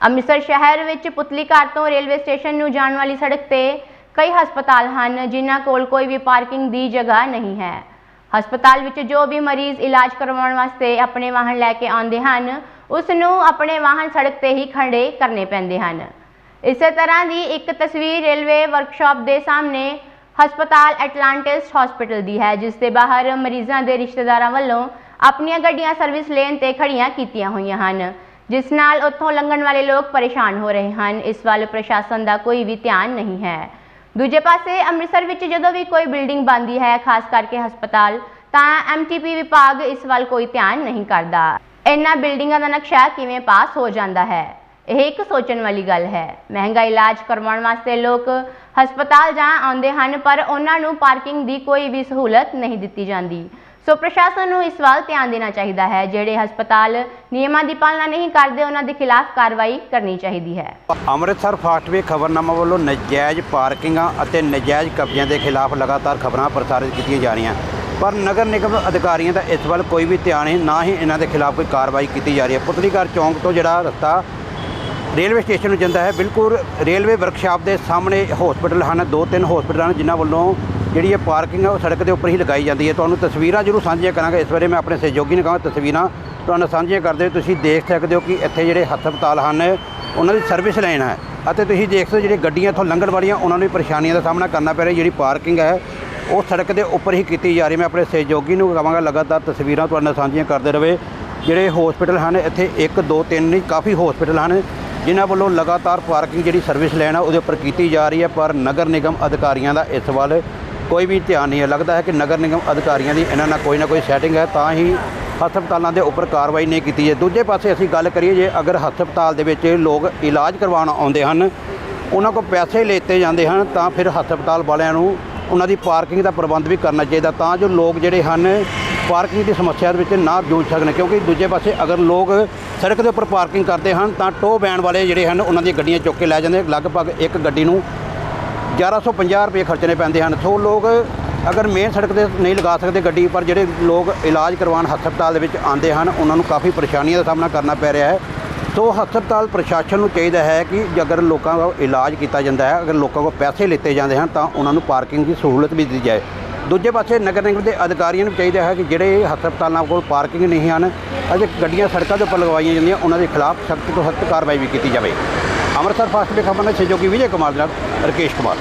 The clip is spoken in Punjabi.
ਅੰਮ੍ਰਿਤਸਰ ਸ਼ਹਿਰ ਵਿੱਚ ਪੁਤਲੀ ਘਰ ਤੋਂ ਰੇਲਵੇ ਸਟੇਸ਼ਨ ਨੂੰ ਜਾਣ ਵਾਲੀ ਸੜਕ ਤੇ ਕਈ ਹਸਪਤਾਲ ਹਨ, ਜਿਨ੍ਹਾਂ ਕੋਲ ਕੋਈ ਵੀ ਪਾਰਕਿੰਗ ਦੀ ਜਗ੍ਹਾ ਨਹੀਂ ਹੈ। ਹਸਪਤਾਲ ਵਿੱਚ ਜੋ ਵੀ ਮਰੀਜ਼ ਇਲਾਜ ਕਰਵਾਉਣ ਵਾਸਤੇ ਆਪਣੇ ਵਾਹਨ ਲੈ ਕੇ ਆਉਂਦੇ ਹਨ ਉਸ ਨੂੰ ਆਪਣੇ ਵਾਹਨ ਸੜਕ ਤੇ ਹੀ ਖੜੇ ਕਰਨੇ ਪੈਂਦੇ ਹਨ। ਇਸੇ ਤਰ੍ਹਾਂ ਦੀ ਇੱਕ ਤਸਵੀਰ ਰੇਲਵੇ ਵਰਕਸ਼ਾਪ ਦੇ ਸਾਹਮਣੇ ਹਸਪਤਾਲ ਐਟਲਾਂਟਿਸ ਹਸਪੀਟਲ ਦੀ ਹੈ, ਜਿਸ ਦੇ ਬਾਹਰ ਮਰੀਜ਼ਾਂ ਦੇ ਰਿਸ਼ਤੇਦਾਰਾਂ ਵੱਲੋਂ ਆਪਣੀਆਂ ਗੱਡੀਆਂ ਸਰਵਿਸ ਲੇਨ ਤੇ ਖੜੀਆਂ ਕੀਤੀਆਂ ਹੋਈਆਂ ਹਨ। ਜਿਸ ਨਾਲ ਉੱਥੋਂ ਲੰਘਣ ਵਾਲੇ ਲੋਕ ਪਰੇਸ਼ਾਨ ਹੋ ਰਹੇ ਹਨ। ਇਸ ਵੱਲ ਪ੍ਰਸ਼ਾਸਨ ਦਾ ਕੋਈ ਵੀ ਧਿਆਨ ਨਹੀਂ ਹੈ। ਦੂਜੇ ਪਾਸੇ, ਅੰਮ੍ਰਿਤਸਰ ਵਿੱਚ ਜਦੋਂ ਵੀ ਕੋਈ ਬਿਲਡਿੰਗ ਬਣਦੀ ਹੈ, ਖਾਸ ਕਰਕੇ ਹਸਪਤਾਲ, ਤਾਂ ਐਮਟੀਪੀ ਵਿਭਾਗ ਇਸ ਵੱਲ ਕੋਈ ਧਿਆਨ ਨਹੀਂ ਕਰਦਾ। ਇਹਨਾਂ ਬਿਲਡਿੰਗਾਂ ਦਾ ਨਕਸ਼ਾ ਕਿਵੇਂ ਪਾਸ ਹੋ ਜਾਂਦਾ ਹੈ? ਇਹ ਇੱਕ ਸੋਚਣ ਵਾਲੀ ਗੱਲ ਹੈ। ਮਹਿੰਗਾ ਇਲਾਜ ਕਰਵਾਉਣ ਵਾਸਤੇ ਲੋਕ ਹਸਪਤਾਲ ਜਾਂ ਆਉਂਦੇ ਹਨ, ਪਰ ਉਹਨਾਂ ਨੂੰ ਪਾਰਕਿੰਗ ਦੀ ਕੋਈ ਵੀ ਸਹੂਲਤ ਨਹੀਂ ਦਿੱਤੀ ਜਾਂਦੀ। ਸੋ ਪ੍ਰਸ਼ਾਸਨ ਨੂੰ ਇਸ ਵੱਲ ਧਿਆਨ ਦੇਣਾ ਚਾਹੀਦਾ ਹੈ, ਜਿਹੜੇ ਹਸਪਤਾਲ ਨਿਯਮਾਂ ਦੀ ਪਾਲਣਾ ਨਹੀਂ ਕਰਦੇ, ਉਹਨਾਂ ਦੇ ਖਿਲਾਫ ਕਾਰਵਾਈ ਕਰਨੀ ਚਾਹੀਦੀ ਹੈ। ਅੰਮ੍ਰਿਤਸਰ ਫਾਸਟਵੇ ਖਬਰਨਾਮਾ ਵੱਲੋਂ ਨਜਾਇਜ਼ ਪਾਰਕਿੰਗਾਂ ਅਤੇ ਨਜਾਇਜ਼ ਕਬਜ਼ਿਆਂ ਦੇ ਖਿਲਾਫ ਲਗਾਤਾਰ ਖਬਰਾਂ ਪ੍ਰਸਾਰਿਤ ਕੀਤੀਆਂ ਜਾ ਰਹੀਆਂ। ਪਰ ਨਗਰ ਨਿਗਮ ਅਧਿਕਾਰੀਆਂ ਦਾ ਇਸ ਵੱਲ ਕੋਈ ਵੀ ਧਿਆਨ ਨਹੀਂ, ਨਾ ਹੀ ਇਹਨਾਂ ਦੇ ਖਿਲਾਫ ਕੋਈ ਕਾਰਵਾਈ ਕੀਤੀ ਜਾ ਰਹੀ ਹੈ। ਪੁਤਲੀਘਰ ਚੌਂਕ ਤੋਂ ਜਿਹੜਾ ਰਸਤਾ ਰੇਲਵੇ ਸਟੇਸ਼ਨ ਨੂੰ ਜਾਂਦਾ ਹੈ, ਬਿਲਕੁਲ ਰੇਲਵੇ ਵਰਕਸ਼ਾਪ ਦੇ ਸਾਹਮਣੇ ਹਸਪੀਟਲ ਹਨ, ਦੋ ਤਿੰਨ ਹਸਪੀਟਲ ਹਨ, ਜਿਨ੍ਹਾਂ ਵੱਲੋਂ ਜਿਹੜੀ ਇਹ ਪਾਰਕਿੰਗ ਹੈ ਉਹ ਸੜਕ ਦੇ ਉੱਪਰ ਹੀ ਲਗਾਈ ਜਾਂਦੀ ਹੈ। ਤੁਹਾਨੂੰ ਤਸਵੀਰਾਂ ਜ਼ਰੂਰ ਸਾਂਝੀਆਂ ਕਰਾਂਗੇ। ਇਸ ਵੇਲੇ ਮੈਂ ਆਪਣੇ ਸਹਿਯੋਗੀ ਨੂੰ ਕਹਾਂਗਾ ਤਸਵੀਰਾਂ। ਤੁਹਾਨੂੰ ਸਾਂਝੀਆਂ ਕਰਦੇ ਹੋਏ ਤੁਸੀਂ ਦੇਖ ਸਕਦੇ ਹੋ ਕਿ ਇੱਥੇ ਜਿਹੜੇ ਹਸਪਤਾਲ ਹਨ, ਉਹਨਾਂ ਦੀ ਸਰਵਿਸ ਲਾਈਨ ਹੈ ਅਤੇ ਤੁਸੀਂ ਦੇਖ ਸਕਦੇ ਹੋ ਜਿਹੜੀ ਗੱਡੀਆਂ ਇੱਥੋਂ ਲੰਘਣ ਵਾਲੀਆਂ, ਉਹਨਾਂ ਨੂੰ ਵੀ ਪਰੇਸ਼ਾਨੀਆਂ ਦਾ ਸਾਹਮਣਾ ਕਰਨਾ ਪੈ ਰਿਹਾ। ਜਿਹੜੀ ਪਾਰਕਿੰਗ ਹੈ, ਉਹ ਸੜਕ ਦੇ ਉੱਪਰ ਹੀ ਕੀਤੀ ਜਾ ਰਹੀ ਮੈਂ ਆਪਣੇ ਸਹਿਯੋਗੀ ਨੂੰ ਕਹਾਂਗਾ ਲਗਾਤਾਰ ਤਸਵੀਰਾਂ ਤੁਹਾਡੇ ਨਾਲ ਸਾਂਝੀਆਂ ਕਰਦੇ ਰਹੇ ਜਿਹੜੇ ਹਸਪੀਟਲ ਹਨ, ਇੱਥੇ 1 2 3 ਨਹੀਂ, ਕਾਫੀ ਹਸਪੀਟਲ ਹਨ, ਜਿਨ੍ਹਾਂ ਵੱਲੋਂ ਲਗਾਤਾਰ ਪਾਰਕਿੰਗ ਜਿਹੜੀ ਸਰਵਿਸ ਲੈਣ ਆ ਉਹਦੇ ਉੱਪਰ ਕੀਤੀ ਜਾ ਰਹੀ ਹੈ। ਪਰ ਨਗਰ ਨਿਗਮ ਅਧਿਕਾਰੀਆਂ ਦਾ ਇਸ ਵੱਲ ਕੋਈ ਵੀ ਧਿਆਨ ਨਹੀਂ ਹੈ। ਲੱਗਦਾ ਹੈ ਕਿ ਨਗਰ ਨਿਗਮ ਅਧਿਕਾਰੀਆਂ ਦੀ ਇਹਨਾਂ ਨਾਲ ਕੋਈ ਨਾ ਕੋਈ ਸੈਟਿੰਗ ਹੈ, ਤਾਂ ਹੀ ਹਸਪਤਾਲਾਂ ਦੇ ਉੱਪਰ ਕਾਰਵਾਈ ਨਹੀਂ ਕੀਤੀ ਹੈ ਦੂਜੇ ਪਾਸੇ ਅਸੀਂ ਗੱਲ ਕਰੀਏ ਜੇ ਅਗਰ ਹਸਪਤਾਲ ਦੇ ਵਿੱਚ ਲੋਕ ਇਲਾਜ ਕਰਵਾਉਣ ਆਉਂਦੇ ਹਨ, ਉਹਨਾਂ ਕੋਲ ਪੈਸੇ ਲੈਤੇ ਜਾਂਦੇ ਹਨ, ਤਾਂ ਫਿਰ ਹਸਪਤਾਲ ਵਾਲਿਆਂ ਨੂੰ ਉਹਨਾਂ ਦੀ ਪਾਰਕਿੰਗ ਦਾ ਪ੍ਰਬੰਧ ਵੀ ਕਰਨਾ ਚਾਹੀਦਾ, ਤਾਂ ਜੋ ਲੋਕ ਜਿਹੜੇ ਹਨ ਪਾਰਕਿੰਗ ਦੀ ਸਮੱਸਿਆ ਦੇ ਵਿੱਚ ਨਾ ਜੂਝ ਸਕਣ। ਕਿਉਂਕਿ ਦੂਜੇ ਪਾਸੇ ਅਗਰ ਲੋਕ ਸੜਕ ਦੇ ਉੱਪਰ ਪਾਰਕਿੰਗ ਕਰਦੇ ਹਨ, ਤਾਂ ਟੋ ਬੈਣ ਵਾਲੇ ਜਿਹੜੇ ਹਨ, ਉਹਨਾਂ ਦੀਆਂ ਗੱਡੀਆਂ ਚੁੱਕ ਕੇ ਲੈ ਜਾਂਦੇ। ਲਗਭਗ ਇੱਕ ਗੱਡੀ ਨੂੰ 1150 ਰੁਪਏ ਖਰਚਣੇ ਪੈਂਦੇ ਹਨ। ਸੋ ਲੋਕ ਅਗਰ ਮੇਨ ਸੜਕ ਤੇ ਨਹੀਂ ਲਗਾ ਸਕਦੇ ਗੱਡੀ, ਪਰ ਜਿਹੜੇ ਲੋਕ ਇਲਾਜ ਕਰਵਾਉਣ ਹਸਪਤਾਲ ਦੇ ਵਿੱਚ ਆਉਂਦੇ ਹਨ, ਉਹਨਾਂ ਨੂੰ ਕਾਫੀ ਪਰੇਸ਼ਾਨੀਆਂ ਦਾ ਸਾਹਮਣਾ ਕਰਨਾ ਪੈ ਰਿਹਾ ਹੈ। ਸੋ ਹਸਪਤਾਲ ਪ੍ਰਸ਼ਾਸਨ ਨੂੰ ਚਾਹੀਦਾ ਹੈ ਕਿ ਜੇ ਅਗਰ ਲੋਕਾਂ ਦਾ ਇਲਾਜ ਕੀਤਾ ਜਾਂਦਾ ਹੈ, ਅਗਰ ਲੋਕਾਂ ਕੋਲ ਪੈਸੇ ਲਿੱਤੇ ਜਾਂਦੇ ਹਨ, ਤਾਂ ਉਹਨਾਂ ਨੂੰ ਪਾਰਕਿੰਗ ਦੀ ਸਹੂਲਤ ਵੀ ਦਿੱਤੀ ਜਾਏ। ਦੂਜੇ ਪਾਸੇ ਨਗਰ ਨਿਗਮ ਦੇ ਅਧਿਕਾਰੀਆਂ ਨੂੰ ਚਾਹੀਦਾ ਹੈ ਕਿ ਜਿਹੜੇ ਹਸਪਤਾਲਾਂ ਕੋਲ ਪਾਰਕਿੰਗ ਨਹੀਂ ਹਨ ਅਤੇ ਗੱਡੀਆਂ ਸੜਕਾਂ ਦੇ ਉੱਪਰ ਲਗਵਾਈਆਂ ਜਾਂਦੀਆਂ, ਉਹਨਾਂ ਦੇ ਖਿਲਾਫ ਸਖਤ ਤੋਂ ਸਖਤ ਕਾਰਵਾਈ ਵੀ ਕੀਤੀ ਜਾਵੇ। ਅੰਮ੍ਰਿਤਸਰ ਫਾਸਟ ਦੇ ਖਬਰ ਨਾਲ ਸਹਿਯੋਗੀ ਵਿਜੇ ਕੁਮਾਰ ਦੇ ਨਾਲ ਰਕੇਸ਼ ਕੁਮਾਰ।